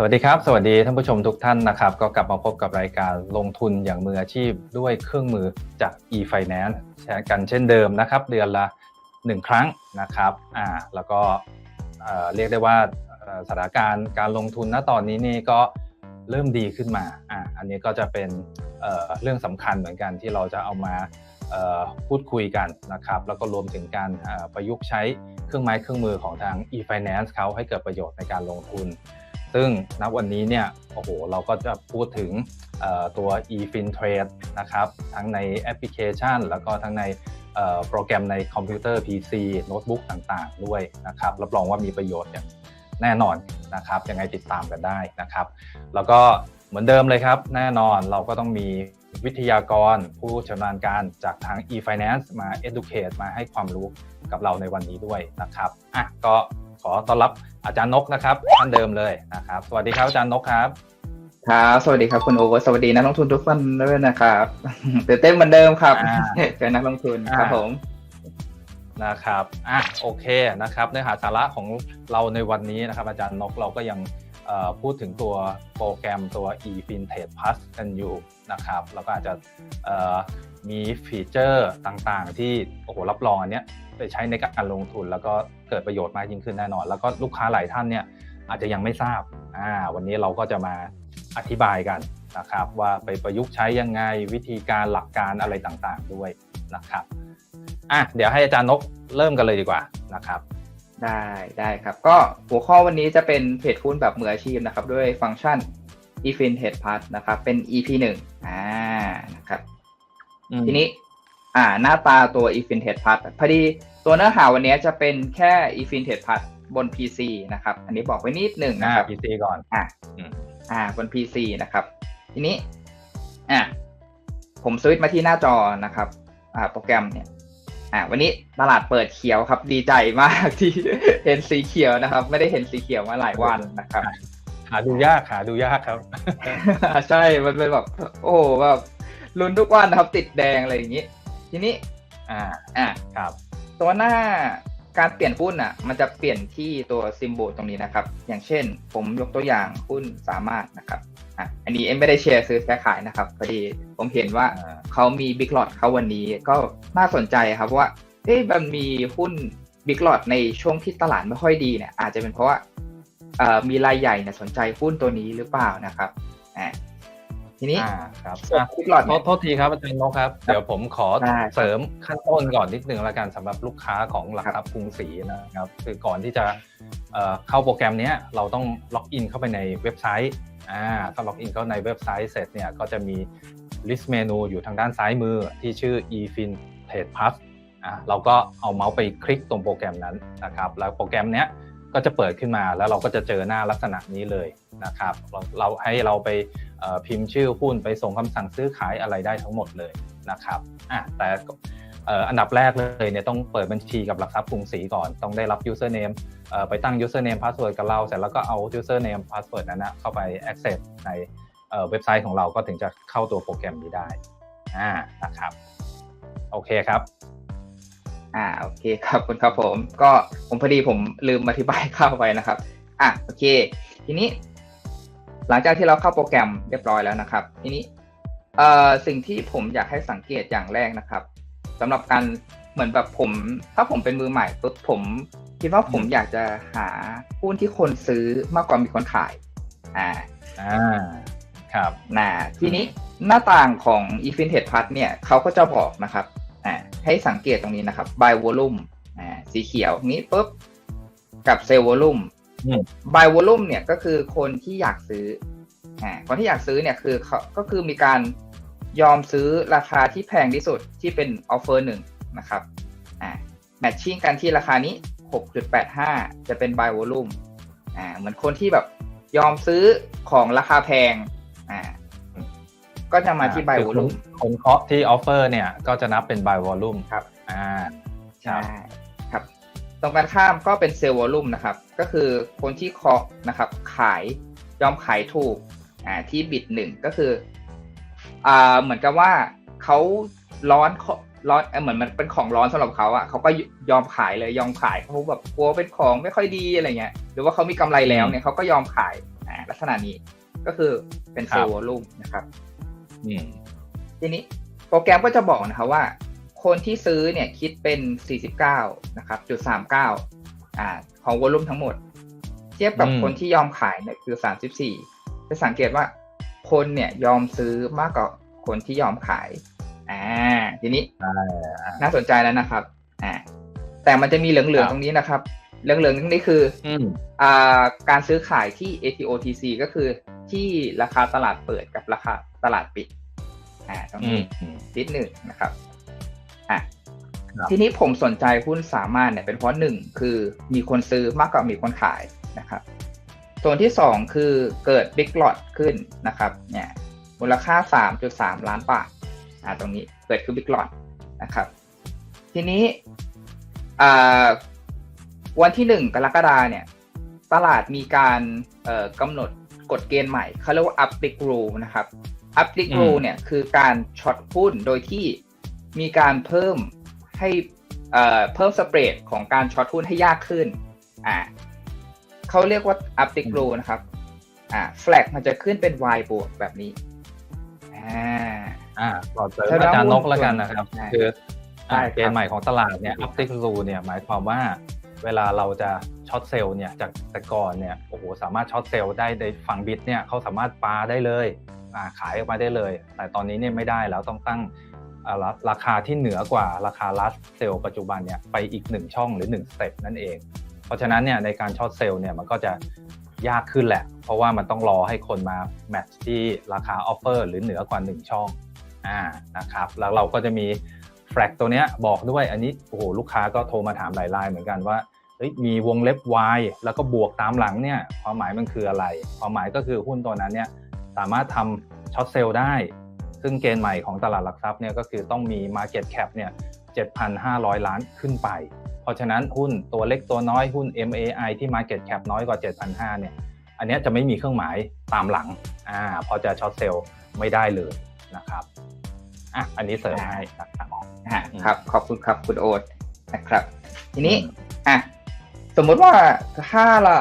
สวัสดีครับ สวัสดีท่านผู้ชมทุกท่านนะครับ ก็กลับมาพบกับรายการลงทุนอย่างมืออาชีพด้วยเครื่องมือจาก e-finance แชร์กันเช่นเดิมนะครับ เดือนละ 1 ครั้งนะครับอ่าแล้วก็เรียกได้ว่าสถานการณ์การลงทุนณตอนนี้นี่ก็เริ่มดีขึ้นมาอ่าอันนี้ก็จะเป็นเเรื่องสำคัญเหมือนกันที่เราจะเอามาพูดคุยกันนะครับ แล้วก็รวมถึงการประยุกต์ใช้เครื่องไม้เครื่องมือของทาง e-finance เขาให้เกิดประโยชน์ในการลงทุน ซึ่งณวันนี้เนี่ยโอ้โหเราก็จะพูดถึงตัว eFinTrade นะครับทั้งในแอปพลิเคชัน แล้วก็ทั้งในโปรแกรมในคอมพิวเตอร์ PC โน้ตบุ๊กต่างๆ ด้วยนะครับรับรองว่ามีประโยชน์อย่างแน่นอนนะครับยังไงติดตามกันได้นะครับ แล้วก็เหมือนเดิมเลยครับ แน่นอนเราก็ต้องมีวิทยากรผู้ชำนาญการจากทาง e-finance มา educate มาให้ความรู้กับเราในวันนี้ด้วยนะครับอะก็ ขอต้อนรับอาจารย์นกนะครับท่านเดิมเลยนะครับ สวัสดีครับอาจารย์นกครับครับสวัสดีครับคุณโอเวอร์สวัสดีนักลงทุนทุกท่านด้วยนะครับตื่นเต้นเหมือนเดิมครับอ่าเจอนักลงทุนอ่าครับผมนะครับอะโอเคนะครับเนื้อหาสาระของเราในวันนี้นะครับ อาจารย์นกเราก็ยังเอ่อพูดถึงตัวโปรแกรมตัว eFinTrade Plus กันอยู่นะครับ แล้วก็อาจจะเอ่อมีฟีเจอร์ต่างๆ ที่โอ้โหรับรองอันเนี้ยไปใช้ในการลงทุนแล้วก็ เกิดประโยชน์มากยิ่งขึ้นแน่นอน แล้วก็ลูกค้าหลายท่านเนี่ยอาจจะยังไม่ทราบอ่าวันนี้เราก็จะมาอธิบายกันนะครับ ว่าไปประยุกต์ใช้ยังไงวิธีการหลักการอะไรต่างๆด้วยนะครับอะเดี๋ยวให้อาจารย์นกเริ่มกันเลยดีกว่านะครับได้ได้ครับ ก็หัวข้อวันนี้จะเป็นเทรดหุ้นแบบมืออาชีพนะครับ ด้วยฟังก์ชัน eFin Trade Plus นะครับ เป็น EP หนึ่งอ่านะครับอืมทีนี้ อ่าหน้าตาตัว eFin Trade Plus พอดี ตัวเนื้อหาวันนี้จะเป็นแค่ eFin Trade Plus บน PC นะครับ อันนี้บอกไว้นิดหนึ่งอ่านะครับ PC ก่อน อ่าอืมอ่า บน PC นะครับ ทีนี้ อ่าผมสวิตช์มาที่หน้าจอนะครับ อ่า โปรแกรมเนี่ย อ่า วันนี้ตลาดเปิดเขียวครับ ดีใจมากที่เห็นสีเขียวนะครับ ไม่ได้เห็นสีเขียวมาหลายวันนะครับ หาดูยากหาดูยากครับ ใช่ มันเป็นแบบ โอ้โหแบบลุ้นทุกวันนะครับ ติดแดงอะไรอย่างนี้ ทีนี้ อ่า อ่า ครับ ตัวหน้าการเปลี่ยนหุ้นอะ มันจะเปลี่ยนที่ตัวซิมโบลตรงนี้นะครับ อย่างเช่น ผมยกตัวอย่างหุ้นสามารถนะครับอะอันนี้เอ็มไม่ได้แชร์ซื้อแชร์ขายนะครับพอดีผมเห็นว่าเขามีบิ๊ก o อ t เขาวันนี้ก็น่าสนใจครับว่าเอ๊ะมันมีหุ้นบิ๊ก o อ t ในช่วงที่ตลาดไม่ค่อยดีเนี่ยอาจจะเป็นเพราะว่ามีรายใหญ่เนี่ยสนใจหุ้นตัวนี้หรือเปล่านะครับอ่า ทีนี้อ่าครับส่วนอะบิ๊ก o อ t โทเนี่ษยโทษทีครับอาจารย์นกครับ เดี๋ยวผมขอได้เสริมขั้นต้นก่อนนิดนึงแล้วกันสำหรับลูกค้าของหลักทรัพย์กรุงศรีนะครับ คือก่อนที่จะเอ่อเข้าโปรแกรมเนี้ยเราต้องล็อกอินเข้าไปในเว็บไซต์อ่าถ้าล็อกอินเข้าในเว็บไซต์เสร็จเนี่ยก็จะมี list menu อยู่ทางด้านซ้ายมือที่ชื่อ eFin Trade Plus อะเราก็เอาเมาส์ไปคลิกตรงโปรแกรมนั้นนะครับ แล้วโปรแกรมเนี้ย ก็จะเปิดขึ้นมาแล้วเราก็จะเจอหน้าลักษณะนี้เลยนะครับ เราเราให้เราไปพิมพ์ชื่อหุ้นไปส่งคำสั่งซื้อขายอะไรได้ทั้งหมดเลยนะครับอะแต่อันดับแรกเลยเนี่ยต้องเปิดบัญชีกับหลักทรัพย์กรุงศรีก่อน ต้องได้รับ username เอ่อไปตั้ง username password กับเราเสร็จแล้วก็เอา username password นั้นนะเข้าไป access ในเอ่อเว็บไซต์ของเราก็ถึงจะเข้าตัวโปรแกรมนี้ได้อ่านะครับ โอเคครับ อ่าโอเคครับคุณครับผม ก็ผมพอดีผมลืมอธิบายเข้าไปนะครับ อะโอเค ทีนี้ หลังจากที่เราเข้าโปรแกรมเรียบร้อยแล้วนะครับ ทีนี้เอ่อสิ่งที่ผมอยากให้สังเกตอย่างแรกนะครับสำหรับการเหมือนแบบผม ถ้าผมเป็นมือใหม่ปุ๊บผมคิดว่าผมอืมอยากจะหาหุ้นที่คนซื้อมากกว่ามีคนขาย อ่าอ่าครับนะทีนี้หน้าต่างของ e f i n t e d Plus เนี่ยเขาก็จะบอกนะครับอ่า ให้สังเกตตรงนี้นะครับ buy volume อ่าสีเขียวนี้ปุ๊บกับ sell volume อืม buy volume เนี่ยก็คือคนที่อยากซื้ออ่าคนที่อยากซื้อเนี่ยคือเขาก็คือมีการยอมซื้อราคาที่แพงที่สุดที่เป็น offer หนึ่งนะครับอ่า matching กันที่ราคานี้ 6.85 จะเป็น buy volume อ่าเหมือนคนที่แบบยอมซื้อของราคาแพงอ่า ก็จะมาที่ buy คือคน volume คนเคาะที่ออฟเฟอร์เนี่ยก็จะนับเป็น buy volume ครับอ่าใช่ครับ ตรงกันข้ามก็เป็นเซลล์วอลุ่มนะครับ ก็คือคนที่เคาะนะครับ ขายยอมขายถูกอ่าที่บิดหนึ่งก็คืออ่าเหมือนกับว่าเขาร้อนเขาร้อนเอ่อเหมือนมันเป็นของร้อนสำหรับเขาอะเขาก็ยอมขายเลยยอมขายเขาแบบกลัวเป็นของไม่ค่อยดีอะไรเงี้ย หรือว่าเขามีกำไรแล้วเนี่ยเขาก็ยอมขายอ่าลักษณะนี้ก็คือเป็นเซลครัล์บวอลลุ่มนะครับอืม ทีนี้โปรแกรมก็จะบอกนะครับว่า คนที่ซื้อเนี่ยคิดเป็น 49นะครับจุด39อ่าของวอลลุ่มทั้งหมด เทียบกับอืมคนที่ยอมขายเนี่ยคือ 34 จะสังเกตว่าคนเนี่ยยอมซื้อมากกว่าคนที่ยอมขายอ่าทีนี้ใช่น่าสนใจแล้วนะครับอ่าแต่มันจะมีเหลืองครับๆตรงนี้นะครับ เหลืองๆตรงนี้คืออืมอ่าการซื้อขายที่ ATOTC ก็คือ ที่ราคาตลาดเปิดกับราคาตลาดปิดอ่าตรงอืนี้มอืมนิดหนึ่งนะครับอะครับทีนี้ผมสนใจหุ้นสามารถเนี่ยเป็นเพราะหนึ่งคือมีคนซื้อมากกว่ามีคนขายนะครับ ส่วนที่สองคือเกิด Big Lot ขึ้นนะครับ เนี่ยมูลค่า 3.3 ล้านบาทอ่าตรงนี้เกิดคือ Big Lot นะครับ ทีนี้อ่าวันที่หนึ่งกรกฎาเนี่ย ตลาดมีการเอ่อกำหนด กฎเกณฑ์ใหม่เขาเรียกว่า Uplick Rule นะครับ Uplick อืม Rule เนี่ยคือการช็อตหุ้นโดยที่มีการเพิ่มให้เอ่อเพิ่มสเปรดของการช็อตหุ้นให้ยากขึ้นอ่าเขาเรียกว่า Uplick Rule นะครับอ่า flag มันจะขึ้นเป็น Y บวกแบบนี้อ่าอ่าต่อเสริมใช่ไหมอาจารย์นกหุ้นแล้วกันนะครับใช่คืออ่าใช่ครับเกณฑ์ใหม่ของตลาดเนี่ยอัพติกรูเนี่ยหมายความว่า เวลาเราจะช็อตเซลล์เนี่ยจากแต่ก่อนเนี่ยโอ้โหสามารถช็อตเซลล์ได้ในฝั่งบิตเนี่ยเขาสามารถปาได้เลยขายออกมาได้เลย แต่ตอนนี้เนี่ยไม่ได้แล้วต้องตั้งราคาที่เหนือกว่าราคาลัสเซลล์ปัจจุบันเนี่ยไปอีกหนึ่งช่องหรือหนึ่งสเต็ปนั่นเอง เพราะฉะนั้นเนี่ยในการช็อตเซลล์เนี่ยมันก็จะยากขึ้นแหละ เพราะว่ามันต้องรอให้คนมาแมทช์ที่ราคาออฟเฟอร์หรือเหนือกว่า 1 ช่องอ่านะครับแล้วเราก็จะมี แฟลกตัวเนี้ยบอกด้วยอันนี้โอ้โหลูกค้าก็โทรมาถามหลายรายเหมือนกันว่ามีวงเล็บ Y แล้วก็บวกตามหลังเนี่ยความหมายมันคืออะไร ความหมายก็คือหุ้นตัวนั้นเนี่ยสามารถทำช็อตเซลล์ได้ ซึ่งเกณฑ์ใหม่ของตลาดหลักทรัพย์เนี่ยก็คือต้องมี Market Cap เนี่ย7,500 ล้านขึ้นไป เพราะฉะนั้นหุ้นตัวเล็กตัวน้อยหุ้น MAI ที่ Market Cap น้อยกว่า 7,500เนี่ยอันนี้จะไม่มีเครื่องหมายตามหลังอ่าพอจะช็อตเซลล์ไม่ได้เลยนะครับ อะอันนี้เสริมให้นะครับอ่าอืมครับ ขอบคุณครับคุณโอ๊ตนะครับ ทีนี้อะสมมุติว่าถ้าเรา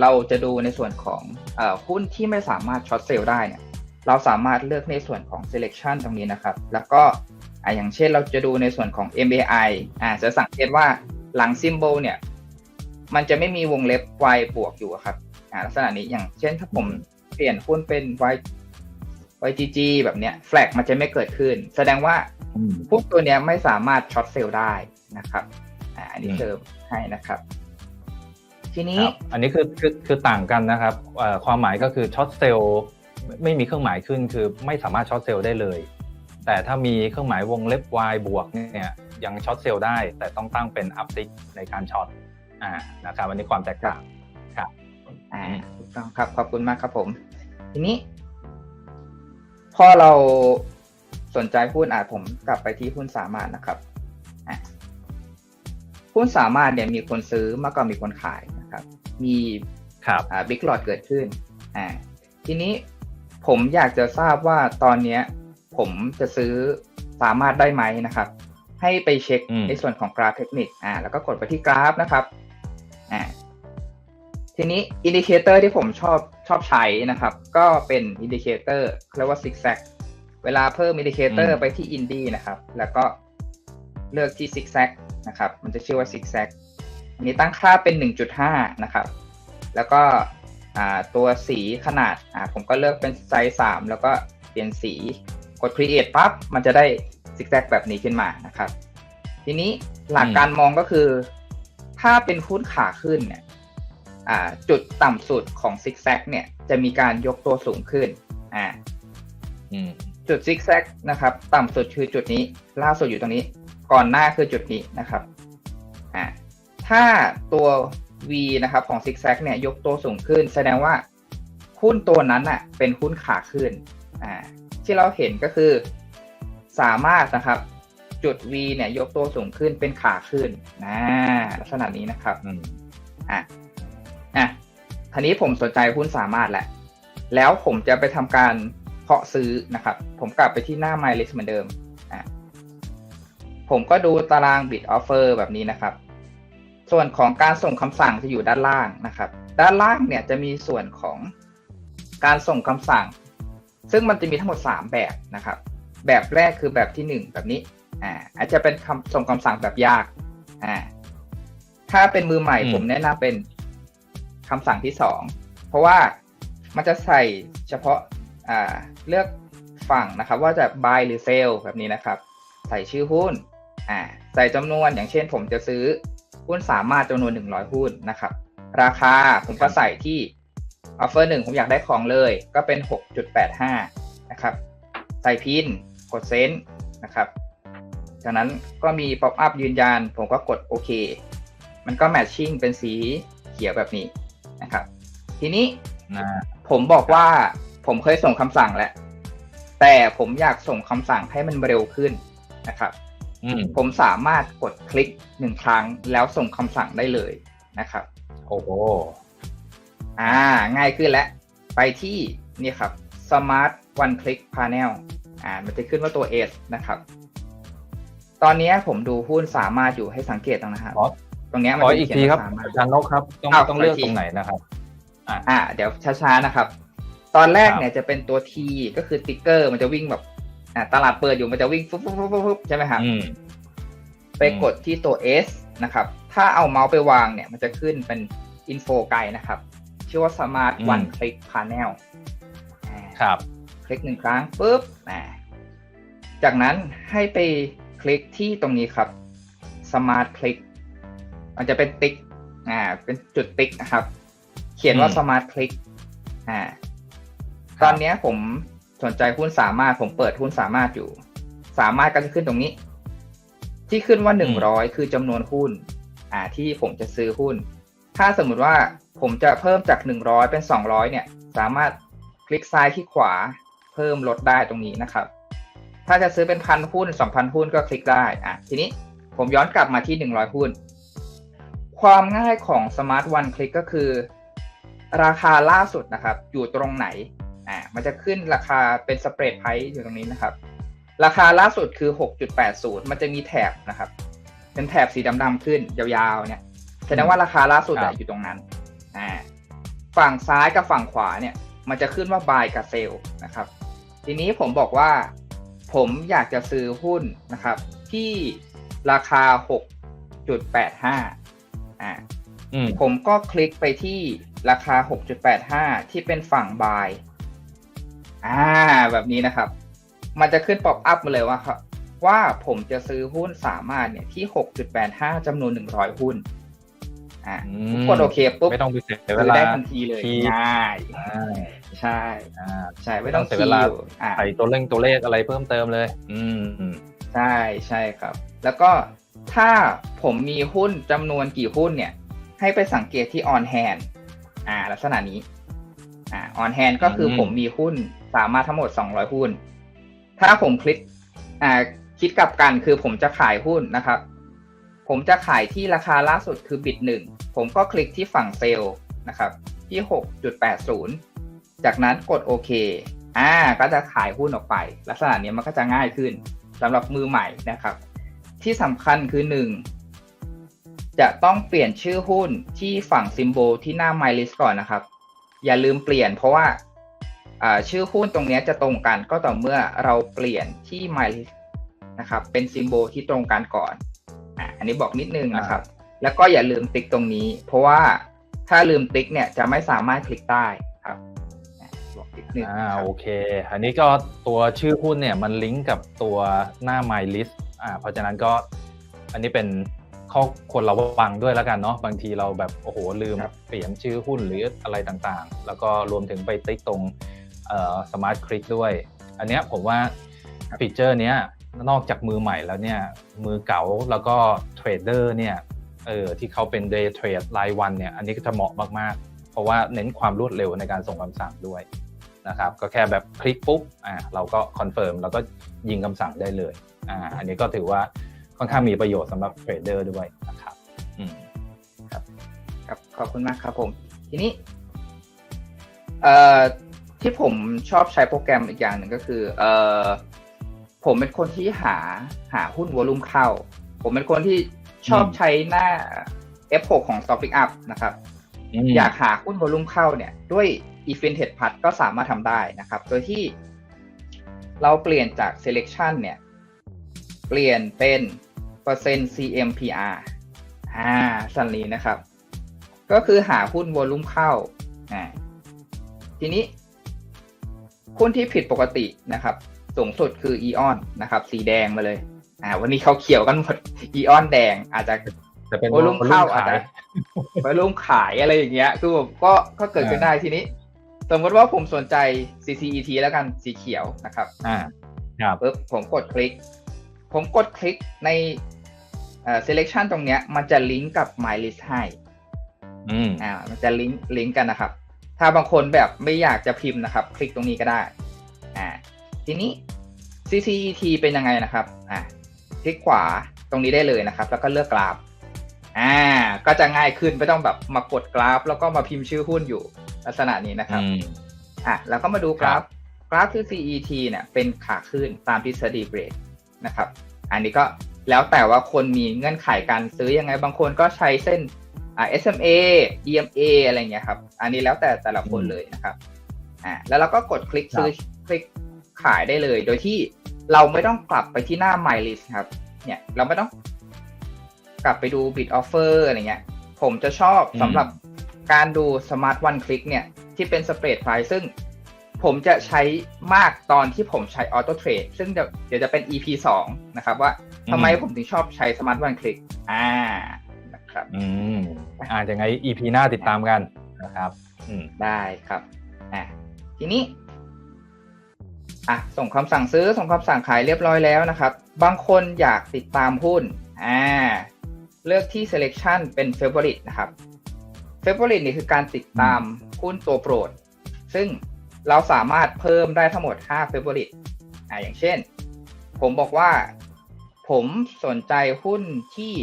เราจะดูในส่วนของเอ่อหุ้นที่ไม่สามารถช็อตเซลล์ได้เนี่ยเราสามารถเลือกในส่วนของ selection ตรงนี้นะครับ แล้วก็อะอย่างเช่นเราจะดูในส่วนของ MAI อ่าจะสังเกตว่าหลัง symbol เนี่ย มันจะไม่มีวงเล็บ Y บวกอยู่อะครับอ่าลักษณะนี้อย่างเช่นถ้าผมเปลี่ยนหุ้นเป็น Y YGG แบบเนี้ย flag มันจะไม่เกิดขึ้น แสดงว่าอืมพวกตัวเนี้ยไม่สามารถช็อตเซลล์ได้นะครับอ่าอันนี้อืมเติมให้นะครับ ทีคนี้รับอันนี้คือคือคือต่างกันนะครับเอ่อความหมายก็คือช็อตเซลล์ไม่มีเครื่องหมายขึ้นคือไม่สามารถช็อตเซลล์ได้เลย แต่ถ้ามีเครื่องหมายวงเล็บ Y บวกเนี่ยยังช็อตเซลล์ได้ แต่ต้องตั้งเป็นอัพติกในการช็อตอ่านะครับอันนี้ความแตกต่างอ่าอืมถูกต้องครับขอบคุณมากครับผม ทีนี้ พอเราสนใจหุ้นอ่าผมกลับไปที่หุ้นสามารถนะครับอะหุ้นสามารถเนี่ยมีคนซื้อมากกว่ามีคนขายนะครับ มีครับอ่าบิ๊กหลอดเกิดขึ้นอ่าทีนี้ผมอยากจะทราบว่าตอนเนี้ย ผมจะซื้อสามารถได้ไหมนะครับ ให้ไปเช็คอืมในส่วนของกราฟเทคนิคอ่าแล้วก็กดไปที่กราฟนะครับอ่า ทีนี้อินดิเคเตอร์ที่ผมชอบชอบใช้นะครับ ก็เป็นอินดิเคเตอร์เรียกว่าซิกแซกเวลาเพิ่มอินดิเคเตอร์ไปที่อินดี้นะครับ แล้วก็เลือกที่ซิกแซกนะครับ มันจะชื่อว่าซิกแซกอันนี้ตั้งค่าเป็น 1.5 นะครับ แล้วก็อ่าตัวสีขนาดอ่าผมก็เลือกเป็นไซส์3แล้วก็เปลี่ยนสีกด create ปั๊บมันจะได้ซิกแซกแบบนี้ขึ้นมานะครับ ทีนี้หลักการมองก็คือ ถ้าเป็นหุ้นขาขึ้นเนี่ยอ่า จุดต่ำสุดของซิกแซกเนี่ยจะมีการยกตัวสูงขึ้นอ่าอืมจุดซิกแซกนะครับ ต่ำสุดคือจุดนี้ ล่าสุดอยู่ตรงนี้ ก่อนหน้าคือจุดนี้นะครับอ่าถ้าตัว V นะครับของซิกแซกเนี่ยยกตัวสูงขึ้น แสดงว่าหุ้นตัวนั้นอะเป็นหุ้นขาขึ้นอ่าที่เราเห็นก็คือสามารถนะครับ จุด V เนี่ยยกตัวสูงขึ้นเป็นขาขึ้นนะลักษณะนี้นะครับอืมอะ อะทีนี้ผมสนใจหุ้นสามารถแหละ แล้วผมจะไปทำการเพาะซื้อนะครับ ผมกลับไปที่หน้า My List เหมือนเดิมอะผมก็ดูตาราง Bid Offer แบบนี้นะครับ ส่วนของการส่งคำสั่งจะอยู่ด้านล่างนะครับ ด้านล่างเนี่ยจะมีส่วนของการส่งคำสั่ง ซึ่งมันจะมีทั้งหมด 3 แบบนะครับ แบบแรกคือแบบที่ 1 แบบนี้อ่าอาจจะเป็นคำส่งคำสั่งแบบยากอ่าถ้าเป็นมือใหม่อืมผมแนะนำเป็น คำสั่งที่ 2 เพราะว่ามันจะใส่เฉพาะาเลือกฝั่งนะครับ ว่าจะ buy หรือ sell แบบนี้นะครับ ใส่ชื่อหุ้นใส่จำนวนอย่างเช่น ผมจะซื้อหุ้นสามารถจำนวน 100 หุ้นนะครับ ราคาผมก็ใส่ที่ offer หนึ่งผมอยากได้ของเลย ก็เป็น 6.85 นะครับ ใส่พินกดเซนนะครับจากนั้นก็มี pop up ยืนยัน ผมก็กดโอเค มันก็แมทชิ่งเป็นสีเขียวแบบนี้ นะครับ ทีนี้นะผมบอกว่าผมเคยส่งคำสั่งแล้วแต่ผมอยากส่งคำสั่งให้มันเร็วขึ้นนะครับอืมผมสามารถกดคลิกหนึ่งครั้งแล้วส่งคำสั่งได้เลยนะครับ โอ้โหอ่า ง่ายขึ้นแล้ว ไปที่นี่ครับ Smart One Click Panel อ่า มันจะขึ้นว่าตัว S นะครับ ตอนนี้ผมดูหุ้นสามารถอยู่ให้สังเกตตรงนะครับขอ ตรงเนี้ยมันขอจะอีกเขียนทีครับว่าสามารถอาจารย์นกครับต้องอ้าวต้องเลือกขออีกที ตรงไหนนะครับ อ่าเดี๋ยวช้าๆนะครับ ตอนแรกครับ เนี่ยจะเป็นตัว T ก็คือติ๊กเกอร์มันจะวิ่งแบบอ่าตลาดเปิดอยู่มันจะวิ่งฟุ๊บฟุ๊บฟุ๊บฟุ๊บฟุ๊บใช่ไหมครับ อืม ไปกดที่ตัว S นะครับ ถ้าเอาเมาส์ไปวางเนี่ย มันจะขึ้นเป็นอินโฟไกด์นะครับ ชื่อว่า Smart อืม One Click Panel อ่าครับ คลิกหนึ่งครั้งปุ๊บอ่าจากนั้นให้ไปคลิกที่ตรงนี้ครับ Smart Click มันจะเป็นติ๊กอ่า เป็นจุดติ๊กนะครับ เขียนว่าอืม Smart Click อ่าครับตอนเนี้ยผมสนใจหุ้นสามารถผมเปิดหุ้นสามารถอยู่ สามารถก็จะขึ้นตรงนี้ ที่ขึ้นว่าหนึ่งร้อยคือจำนวนหุ้น อ่า ที่ผมจะซื้อหุ้น ถ้าสมมุติว่าผมจะเพิ่มจากหนึ่งร้อยเป็นสองร้อยเนี่ย สามารถคลิกซ้ายที่ขวาเพิ่มลดได้ตรงนี้นะครับ ถ้าจะซื้อเป็นพันหุ้นสองพันหุ้นก็คลิกได้ อะ ทีนี้ผมย้อนกลับมาที่หนึ่งร้อยหุ้น ความง่ายของ Smart One Click ก็คือ ราคาล่าสุดนะครับ อยู่ตรงไหนอ่ามันจะขึ้นราคาเป็นสเปรดไพรซ์อยู่ตรงนี้นะครับ ราคาล่าสุดคือ 6.80 มันจะมีแถบนะครับ เป็นแถบสีดำๆขึ้นยาวๆ เนี่ยแสดงว่าราคาล่าสุดครัอะบอยู่ตรงนั้นอ่าฝั่งซ้ายกับฝั่งขวาเนี่ย มันจะขึ้นว่า buy กับ sell นะครับ ทีนี้ผมบอกว่า ผมอยากจะซื้อหุ้นนะครับ ที่ราคา 6.85 อ่าอืมผมก็คลิกไปที่ราคา 6.85 ที่เป็นฝั่ง buy อ่า แบบนี้นะครับ มันจะขึ้นป๊อปอัพมาเลยว่าครับ ว่าผมจะซื้อหุ้นสามารถเนี่ยที่ 6.85จำนวน 100 หุ้น อ่าอืมกดโอเคปุ๊บไม่ต้องไปเสียเวซื้อลาได้ทันทีเลยที่ง่ายอ่าใช่อ่าใช่ไม่ต้องไม่ต้องเสียเวลาคีย์อยู่อ่าใส่ตัวเลขตัวเลขอะไรเพิ่มเติมเลย อืมอืมใช่ใช่ครับ แล้วก็ ถ้าผมมีหุ้นจำนวนกี่หุ้นเนี่ย ให้ไปสังเกตที่ on hand อ่า ลักษณะนี้ อ่า on hand ก็คือผมมีหุ้นสามารถทั้งหมด200หุ้น ถ้าผมคลิกอ่าคิดกลับกันคือผมจะขายหุ้นนะครับ ผมจะขายที่ราคาล่าสุดคือบิดหนึ่งผมก็คลิกที่ฝั่งเซลล์นะครับ ที่6.80จากนั้นกดโอเคอ่า ก็จะขายหุ้นออกไป ลักษณะนี้มันก็จะง่ายขึ้นสำหรับมือใหม่นะครับ ที่สำคัญคือหนึ่งจะต้องเปลี่ยนชื่อหุ้นที่ฝั่งซิมโบลที่หน้า My List ก่อนนะครับ อย่าลืมเปลี่ยนเพราะว่าชื่อหุ้นตรงนี้จะตรงกันก็ต่อเมื่อเราเปลี่ยนที่ My List นะครับ เป็นซิมโบลที่ตรงกันก่อนอันนี้บอกนิดนึงนะครับ แล้วก็อย่าลืมติ๊กตรงนี้ เพราะว่าถ้าลืมติ๊กเนี่ยจะไม่สามารถคลิกได้ครับอะบอกนิดนึงอ่าโอเค อันนี้ก็ตัวชื่อหุ้นเนี่ยมันลิงก์กับตัวหน้า My List อ่าเพราะฉะนั้นก็อันนี้เป็นข้อควรระวังด้วยแล้วกันเนาะบางทีเราแบบโอ้โหลืมครับเปลี่ยนชื่อหุ้นหรืออะไรต่างๆ แล้วก็รวมถึงไปติ๊กตรงเอ่อสมาร์ทคลิกด้วย อันเนี้ยผมว่าฟีเจอร์เนี้ยนอกจากมือใหม่แล้วเนี่ยมือเก่าแล้วก็เทรดเดอร์เนี่ยเออที่เขาเป็น day trade รายวันเนี่ยอันนี้ก็จะเหมาะมากๆ เพราะว่าเน้นความรวดเร็วในการส่งคำสั่งด้วยนะครับก็แค่แบบคลิกปุ๊บอ่าเราก็คอนเฟิร์มแล้วก็ยิงคำสั่งได้เลย อ่าอันนี้ก็ถือว่าค่อนข้างมีประโยชน์สำหรับเทรดเดอร์ด้วยนะครับอืมครับขอบคุณมากครับผม ทีนี้เอ่อที่ผมชอบใช้โปรแกรมอีกอย่างหนึ่งก็คือเอ่อผมเป็นคนที่หาหาหุ้นวอลุ่มเข้า ผมเป็นคนที่ชอบอืมใช้หน้า F6 ของ Stock Pickup นะครับมอยากหาหุ้นวอลุ่มเข้าเนี่ย ด้วย e f i n t e d Plus ก็สามารถทำได้นะครับ โดยที่เราเปลี่ยนจาก selection เนี่ยเปลี่ยนเป็นเปอร์เซ็นต์ CMPR อ่าสันนี้นะครับ ก็คือหาหุ้นวอลุ่มเข้าอ่าทีนี้ หุ้นที่ผิดปกตินะครับ สูงสุดคืออีออนนะครับ สีแดงมาเลย อ่า วันนี้เขาเขียวกันหมดอีออนแดงอาจจะจะเป็นวอลุ่มเข้าอาจขจะวอลุ่มขายอะไรอย่างเงี้ยคือผมก็ก็เกิดขึ้นได้ทีนี้ สมมติว่าผมสนใจ CCET แล้วกันสีเขียวนะครับ อ่าครับปุ๊บผมกดคลิก ผมกดคลิกในเอ่อ selection ตรงเนี้ย มันจะลิงก์กับ my list ให้อืมอ่า มันจะลิงก์ลิงก์กันนะครับ ถ้าบางคนแบบไม่อยากจะพิมพ์นะครับ คลิกตรงนี้ก็ได้ อ่า ทีนี้ CCET เป็นยังไงนะครับ อ่า คลิกขวาตรงนี้ได้เลยนะครับ แล้วก็เลือกกราฟ อ่า ก็จะง่ายขึ้นไม่ต้องแบบมากดกราฟ แล้วก็มาพิมพ์ชื่อหุ้นอยู่ลักษณะนี้นะครับอืมอะแล้วก็มาดูกราครัฟบกราฟที่ CET เนี่ย เป็นขาขึ้นตามทฤษฎีเบรก นะครับ อันนี้ก็แล้วแต่ว่าคนมีเงื่อนไขการซื้อยังไงบางคนก็ใช้เส้นอ่า SMA EMA อะไรเงี้ยครับ อันนี้แล้วแต่แต่ละคนเลยนะครับอ่าแล้วเราก็กดคลิกซื้อคลิกขายได้เลย โดยที่เราไม่ต้องกลับไปที่หน้า My List ครับ เนี่ยเราไม่ต้องกลับไปดู Bid Offer อะไรเงี้ย ผมจะชอบอืมสำหรับการดู Smart One Click เนี่ย ที่เป็น Spread Price ซึ่ง ผมจะใช้มากตอนที่ผมใช้ Auto Trade ซึ่งเดี๋ยวเดี๋ยวจะเป็น EP 2นะครับ ว่าทำไมผมถึงชอบใช้ Smart One Click อ่านะครับ อืมอ่ายังไง EP หน้าติดตามกันนะครับ อืมได้ครับอะทีนี้อะส่งคำสั่งซื้อส่งคำสั่งขายเรียบร้อยแล้วนะครับ บางคนอยากติดตามหุ้นอ่าเลือกที่ selection เป็น favorite นะครับ favorite นี่คือการติดตามหุ้นตัวโปรด ซึ่ง เราสามารถเพิ่มได้ทั้งหมด 5 favorite อ่าอย่างเช่น ผมบอกว่า ผมสนใจหุ้นที่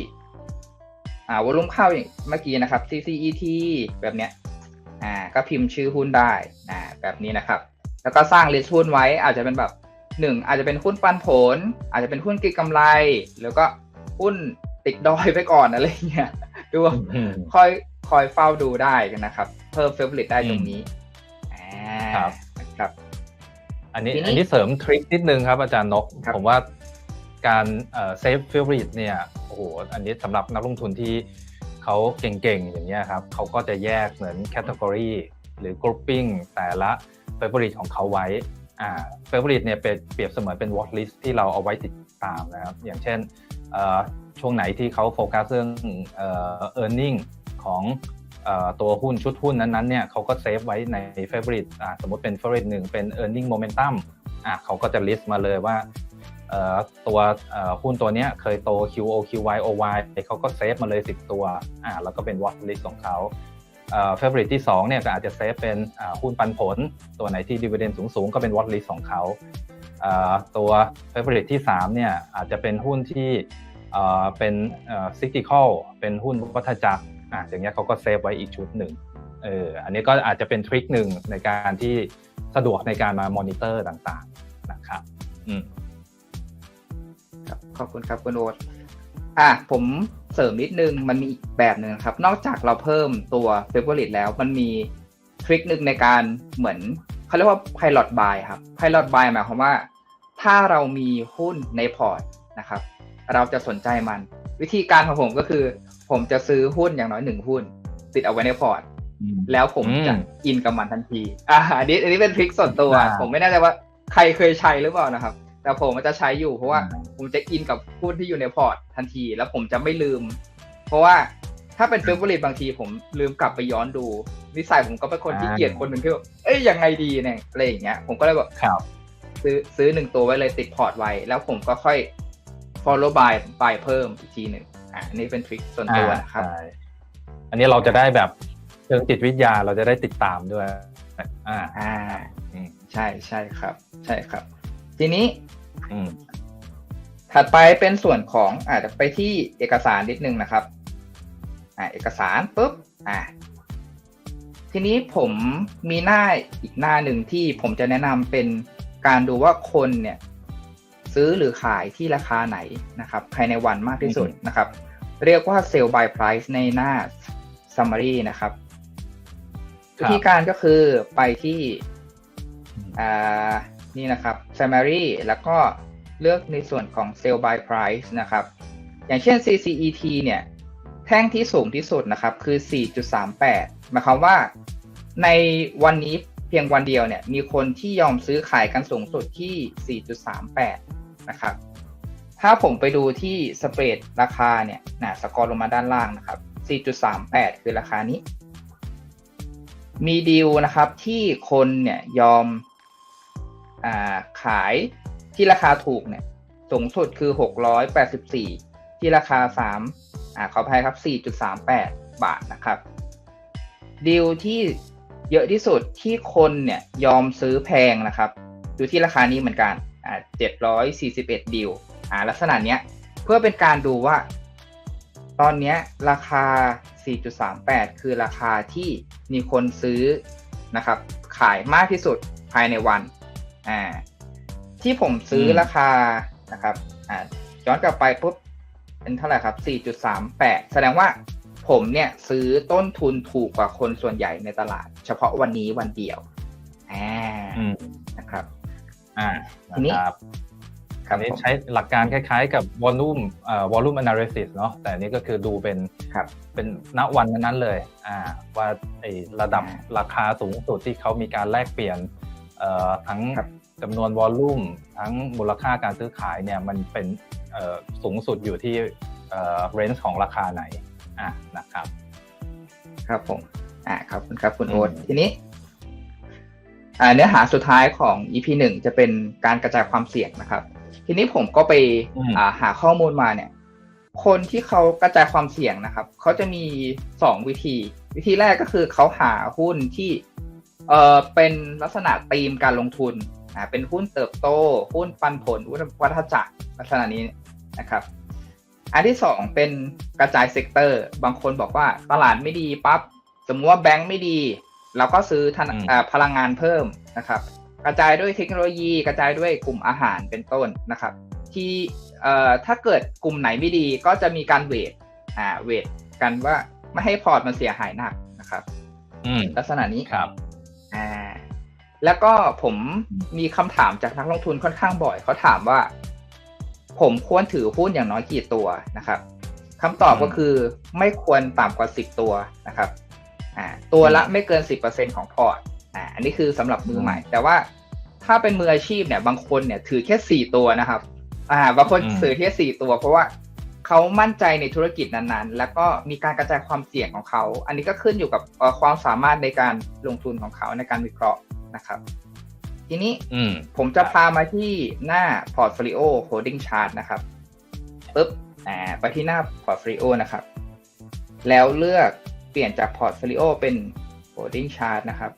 อ่าวอลุ่มเข้าอย่างเมื่อกี้นะครับ CCET แบบเนี้ยอ่าก็พิมพ์ชื่อหุ้นได้อ่าแบบนี้นะครับ แล้วก็สร้างลิสต์หุ้นไว้อาจจะเป็นแบบหนึ่งอาจจะเป็นหุ้นปันผล อาจจะเป็นหุ้นเกินกำไร แล้วก็หุ้นติดดอยไปก่อนอะไรเงี้ยดูว่าอืมคอยคอยเฝ้าดูได้กันนะครับ เพิ่มเฟเวอร์ลิตได้ตรงนี้อ่า ครับนะครับ อันนี้ทีนี้อันนี้เสริมทริคนิดนึงครับ อาจารย์นกครับผมว่าการเซฟฟิลริตเนี่ยโอ้โหอันนี้สำหรับนักลงทุนที่เขาเก่งๆ อย่างเงี้ยครับเขาก็จะแยกเหมือนแคตตากรีหรือกรุ๊ปปิ้งแต่ละเฟเวอริตของเขาไว้อ่าเฟเวอริตเนี่ยเป็นเปรียบเสมือนเป็นวอตลิสที่เราเอาไว้ติดตามนะครับ อย่างเช่นเอ่อช่วงไหนที่เขาโฟกัสเรื่องเอ่อ earning ของเอ่อ ตัวหุ้นชุดหุ้นนั้นๆเนี่ยเขาก็เซฟไว้ใน favorite อ่าสมมติเป็น favorite หนึ่งเป็น earning momentum อะเขาก็จะ list มาเลยว่าตัวหุ้นตัวเนี้ยเคยโต QO QY OY เขาก็เซฟมาเลย 10 ตัวอ่าแล้วก็เป็น watch list ของเขาเอ่อ favorite ที่2เนี่ยก็อาจจะเซฟเป็นหุ้นปันผล ตัวไหนที่ dividend สูงๆ ก็เป็น watch list ของเขาเอ่อตัว favorite ที่3เนี่ยอาจจะเป็นหุ้นที่เป็นเอ่อ cyclical เป็นหุ้นวัฏจักร อะอย่างเงี้ยเขาก็เซฟไว้อีกชุดหนึ่งเอออันนี้ก็อาจจะเป็นทริคหนึ่งในการที่สะดวกในการมามอนิเตอร์ต่างๆนะครับอืมครับขอบคุณครับคุณโอ๊ตอะผมเสริมนิดนึงมันมีอีกแบบหนึ่งครับ นอกจากเราเพิ่มตัว favorite แล้วมันมีทริคหนึ่งในการเหมือนเขาเรียกว่า pilot buy ครับ pilot buy หมายความว่า ถ้าเรามีหุ้นในพอร์ตนะครับ เราจะสนใจมัน วิธีการของผมก็คือ ผมจะซื้อหุ้นอย่างน้อยหนึ่งหุ้น ติดเอาไว้ในพอร์ต แล้วผมจะอืมอินกับมันทันทีอ่าอันนี้อันนี้เป็นทริคส่วนตัวอ่าผมไม่แน่ใจว่าใครเคยใช้หรือเปล่านะครับ แต่ผมมันจะใช้อยู่เพราะว่าอืมผมจะอินกับหุ้นที่อยู่ในพอร์ตทันที แล้วผมจะไม่ลืม เพราะว่าถ้าเป็นเฟเวอร์ลิตบางทีผมลืมกลับไปย้อนดู นิสัยผมก็เป็นคนที่อ่าเกียจคนหนึ่งที่แบบเอ้ยยังไงดีเนี่ยอะไรอย่างเงี้ย ผมก็เลยแบบครับซื้อซื้อหนึ่งตัวไว้เลยติดพอร์ตไว้ แล้วผมก็ค่อย follow by by เพิ่มอีกทีหนึ่ง อ่าอันนี้เป็นทริคส่วนตัวนะครับใช่อันนี้เราจะได้แบบเชิงจิตวิทยาเราจะได้ติดตามด้วย อ่าอ่าอืมใช่ใช่ครับ ใช่ครับ ทีนี้อืมถัดไปเป็นส่วนของอาจจะไปที่เอกสารนิดนึงนะครับ อ่า เอกสารปุ๊บอ่าทีนี้ผมมีหน้าอีกหน้าหนึ่งที่ผมจะแนะนำเป็นการดูว่าคนเนี่ย ซื้อหรือขายที่ราคาไหนนะครับภายในวันมากที่สุดนะครับ เรียกว่า sell by price ในหน้า summary นะครับวิธีการก็คือไปที่อ่านี่นะครับ summary แล้วก็เลือกในส่วนของ sell by price นะครับ อย่างเช่น CCET เนี่ย แท่งที่สูงที่สุดนะครับ คือ 4.38 หมายความว่าในวันนี้เพียงวันเดียวเนี่ย มีคนที่ยอมซื้อขายกันสูงสุดที่ 4.38 นะครับ ถ้าผมไปดูที่สเปรดราคาเนี่ยนะสกอร์ลงมาด้านล่างนะครับ 4.38 คือราคานี้ มีดีลนะครับที่คนเนี่ยยอมอาขายที่ราคาถูกเนี่ยสูงสุดคือ 684 ที่ราคา 3อ่าขออภัยครับ 4.38 บาทนะครับดีลที่เยอะที่สุดที่คนเนี่ยยอมซื้อแพงนะครับ อยู่ที่ราคานี้เหมือนกัน 741ดีลอ่าลักษณะเนี้ยเพื่อเป็นการดูว่า ตอนเนี้ยราคา 4.38 คือราคาที่มีคนซื้อนะครับขายมากที่สุดภายในวันอ่าที่ผมซื้ออืมราคานะครับอ่าย้อนกลับไปปุ๊บเป็นเท่าไหร่ครับ 4.38 แสดงว่าผมเนี่ยซื้อต้นทุนถูกกว่าคนส่วนใหญ่ในตลาด เฉพาะวันนี้วันเดียวอ่าอืมนะครับ อ่าทีนี้นะครับครัอับนนี้ผมใช้หลักการคล้ายๆกับ volume เอ่อ volume analysis เนาะแต่อันนี้ก็คือดูเป็นครับเป็นณวันนั้นๆเลยอ่าว่าไอ้ระดับอ่าราคาสูงสุดที่เขามีการแลกเปลี่ยนเอ่อทั้งครับจำนวน volume ทั้งมูลค่าการซื้อขายเนี่ยมันเป็นเอ่อสูงสุดอยู่ที่เอ่อ range ของราคาไหนอะนะครับ ครับผมอ่าครับคุณครับคุณอืมโอ๊ตทีนี้อ่า เนื้อหาสุดท้ายของ EP หนึ่งจะเป็นการกระจายความเสี่ยงนะครับ ทีนี้ผมก็ไปอ่าหาข้อมูลมาเนี่ย คนที่เขากระจายความเสี่ยงนะครับเขาจะมีสองวิธี วิธีแรกก็คือเขาหาหุ้นที่เอ่อเป็นลักษณะธีมการลงทุนอ่าเป็นหุ้นเติบโต หุ้นปันผลหุ้นวัฏจักรลักษณะนี้นะครับ อันที่สองเป็นกระจายเซกเตอร์ บางคนบอกว่าตลาดไม่ดีปั๊บสมมติว่าแบงก์ไม่ดี เราก็ซื้อธนาอืมอ่าพลังงานเพิ่มนะครับ กระจายด้วยเทคโนโลยี กระจายด้วยกลุ่มอาหารเป็นต้นนะครับ ที่เอ่อถ้าเกิดกลุ่มไหนไม่ดีก็จะมีการเวทอ่าเวทกันว่าไม่ให้พอร์ตมันเสียหายหนักนะครับ อืมลักษณะนี้ครับอ่าแล้วก็ผมมีคำถามจากนักลงทุนค่อนข้างบ่อยเขาถามว่า ผมควรถือหุ้นอย่างน้อยกี่ตัวนะครับคำตอบก็คือไม่ควรต่ำกว่า10ตัวนะครับ อ่าตัวละไม่เกิน 10%ของพอร์ตอ่าอันนี้คือสำหรับมือใหม่ แต่ว่าถ้าเป็นมืออาชีพเนี่ยบางคนเนี่ยถือแค่ 4 ตัวนะครับอ่าบางคนอืมถือแค่4ตัว เพราะว่าเขามั่นใจในธุรกิจนั้นๆ แล้วก็มีการกระจายความเสี่ยงของเขา อันนี้ก็ขึ้นอยู่กับเอ่อความสามารถในการลงทุนของเขาในการวิเคราะห์นะครับ ทีนี้อืมผมจะพามาที่หน้า Portfolio Holding Chart นะครับปึ๊บอ่าไปที่หน้า Portfolio นะครับ แล้วเลือก เปลี่ยนจาก Portfolio เป็น Holding Chart นะครับ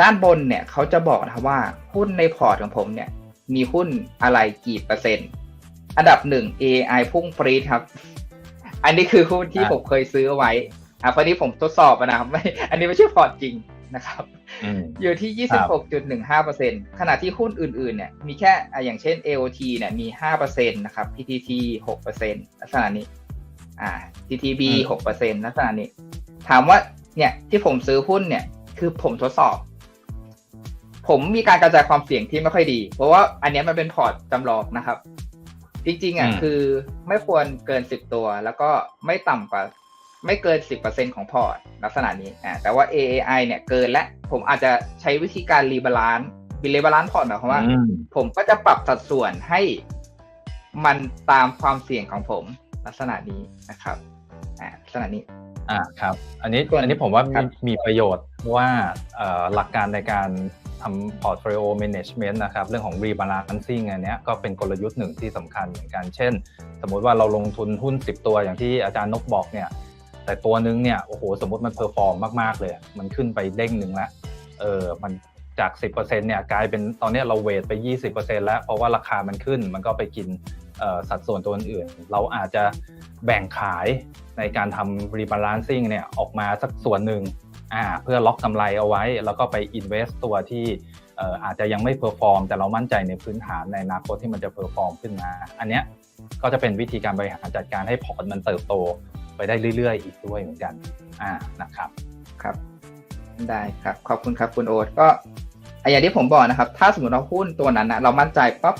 ด้านบนเนี่ยเขาจะบอกนะครับว่าหุ้นในพอร์ตของผมเนี่ย มีหุ้นอะไรกี่เปอร์เซ็นต์ อันดับหนึ่ง AI พุ่งปรีดครับ อันนี้คือหุ้นที่อะผมเคยซื้อเอาไว้ อะพอดีผมทดสอบอะนะครับไม่ อันนี้ไม่ใช่พอร์ตจริงนะครับอืมอยู่ที่ 26.15%ขณะที่หุ้นอื่น ๆ เนี่ย มีแค่อะอย่างเช่น AOT เนี่ย มี 5%นะครับ PTT 6%ลักษณะนี้ อ่า TTB อืม6%ลักษณะนี้ ถามว่าเนี่ยที่ผมซื้อหุ้นเนี่ย คือผมทดสอบ ผมมีการกระจายความเสี่ยงที่ไม่ค่อยดี เพราะว่าอันเนี้ยมันเป็นพอร์ตจำลองนะครับ จริงๆอะอืมคือไม่ควรเกิน10ตัว แล้วก็ไม่ต่ำกว่าไม่เกิน10%ของพอร์ตลักษณะนี้อ่าแต่ว่า AAI เนี่ยเกินและ ผมอาจจะใช้วิธีการรีบาลานซ์รีบาลานซ์พอร์ตหมายความว่าอืมผมก็จะปรับสัดส่วนให้มันตามความเสี่ยงของผม ลักษณะนี้นะครับอ่าลักษณะนี้อ่าครับ อันนี้ส่วนอันนี้ผมว่าครัมีบมีประโยชน์เพราะว่าเอ่อหลักการในการทำ portfolio management นะครับ เรื่องของ rebalancing อันเนี้ยก็เป็นกลยุทธ์หนึ่งที่สำคัญเหมือนกัน เช่น สมมุติว่าเราลงทุนหุ้น 10 ตัวอย่างที่อาจารย์นกบอกเนี่ย แต่ตัวนึงเนี่ย โอ้โห สมมติมันเพอร์ฟอร์มมาก ๆ เลย มันขึ้นไปเด้งหนึ่งแล้ว เออ มันจาก 10%เนี่ย กลายเป็นตอนเนี้ยเราเวทไป 20%แล้ว เพราะว่าราคามันขึ้น มันก็ไปกินเอ่อ สัดส่วนตัวอื่น เราอาจจะแบ่งขายในการทำ rebalancing เนี่ยออกมาสักส่วนหนึ่งเพื่อล็อกกำไรเอาไว้ แล้วก็ไป invest ตัวที่อาจจะยังไม่เพอร์ฟอร์ม แต่เรามั่นใจในพื้นฐานในอนาคตที่มันจะเพอร์ฟอร์มขึ้นมา อันเนี้ยก็จะเป็นวิธีการบริหารจัดการให้พอร์ตมันเติบโตไปได้เรื่อย ๆ อีกด้วยเหมือนกันอ่านะครับครับได้ครับ ขอบคุณครับคุณโอ๊ตก็อะอย่างที่ผมบอกนะครับ ถ้าสมมติเราหุ้นตัวนั้นนะเรามั่นใจปั๊บ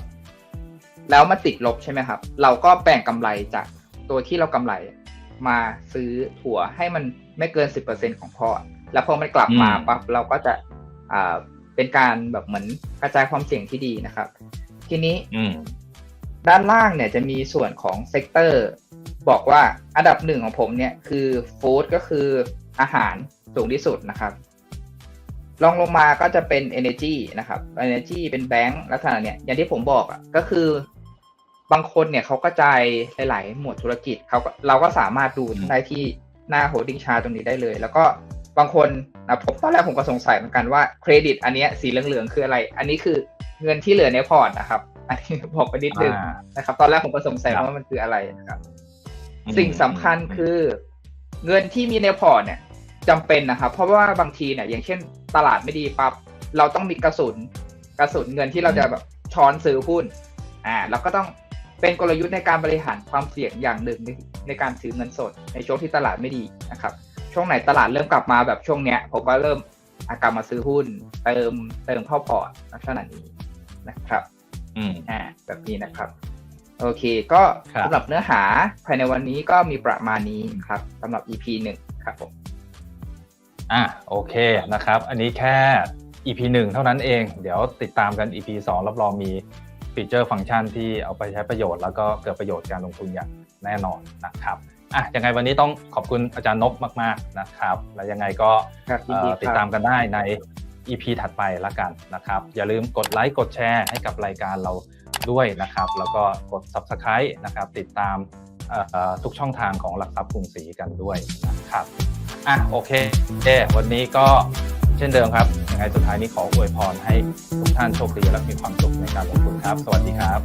แล้วมันติดลบใช่ไหมครับ เราก็แบ่งกำไรจากตัวที่เรากำไรมาซื้อถั่วให้มันไม่เกินสิบเปอร์เซ็นของพอร์ตแล้วพอมันกลับมาอืมปั๊บเราก็จะอ่าเป็นการแบบเหมือนกระจายความเสี่ยงที่ดีนะครับ ทีนี้อืมด้านล่างเนี่ยจะมีส่วนของเซกเตอร์บอกว่าอันดับหนึ่งของผมเนี่ยคือฟู้ดก็คืออาหารสูงที่สุดนะครับรองลงมาก็จะเป็น Energy นะครับ Energy เป็นแบงค์ลักษณะเนี่ยอย่างที่ผมบอกอะก็คือ บางคนเนี่ยเขากระจายหลาย ๆ หมวดธุรกิจเขาก็เราก็สามารถดูอืมได้ที่หน้าโฮดดิ้งชาตรงนี้ได้เลย แล้วก็บางคนนะผมตอนแรกผมก็สงสัยเหมือนกันว่าเครดิตอันเนี้ยสีเหลือง ๆ คืออะไร อันนี้คือเงินที่เหลือในพอร์ตนะครับ อันนี้บอกไปนิดนึงอ่านะครับ ตอนแรกผมก็สงสัยครับว่ามันคืออะไรนะครับอืมสิ่งสำคัญคือเงินที่มีในพอร์ตเนี่ยจำเป็นนะครับ เพราะว่าบางทีเนี่ย อย่างเช่นตลาดไม่ดีปั๊บเราต้องมีกระสุน กระสุนเงินที่เราจะแบบช้อนซื้อหุ้น อ่าเราก็ต้อง เป็นกลยุทธ์ในการบริหารความเสี่ยงอย่างหนึ่งในในการถือเงินสด ในช่วงที่ตลาดไม่ดีนะครับ ช่วงไหนตลาดเริ่มกลับมาแบบช่วงเนี้ยผมก็เริ่มอากลับมาซื้อหุ้น เติมเติมเข้าพอร์ตลักษณะนี้นะครับ อืมอ่าแบบนี้นะครับ โอเค ก็ครับสำหรับเนื้อหาภายในวันนี้ก็มีประมาณนี้ครับสำหรับ EP หนึ่งครับผมอะโอเคนะครับ อันนี้แค่ EP 1เท่านั้นเอง เดี๋ยวติดตามกัน EP 2รับรองมี ฟีเจอร์ฟังก์ชันที่เอาไปใช้ประโยชน์แล้วก็เกิดประโยชน์การลงทุนอย่างแน่นอนนะครับอะยังไงวันนี้ต้องขอบคุณอาจารย์นพมาก ๆนะครับ แล้วยังไงก็ครับยินเอ่ดีอครับติดตามกันได้ใน EP ถัดไปละกันนะครับ อย่าลืมกดไลค์กดแชร์ให้กับรายการเราด้วยนะครับ แล้วก็กด Subscribe นะครับ ติดตามเอ่อทุกช่องทางของหลักทรัพย์กรุงศรีกันด้วยนะครับอะโอเคเอวันนี้ก็ เช่นเดิมครับยังไงสุดท้ายนี้ขออวยพรให้ทุกท่านโชคดีและมีความสุขในการลงทุนครับ สวัสดีครับ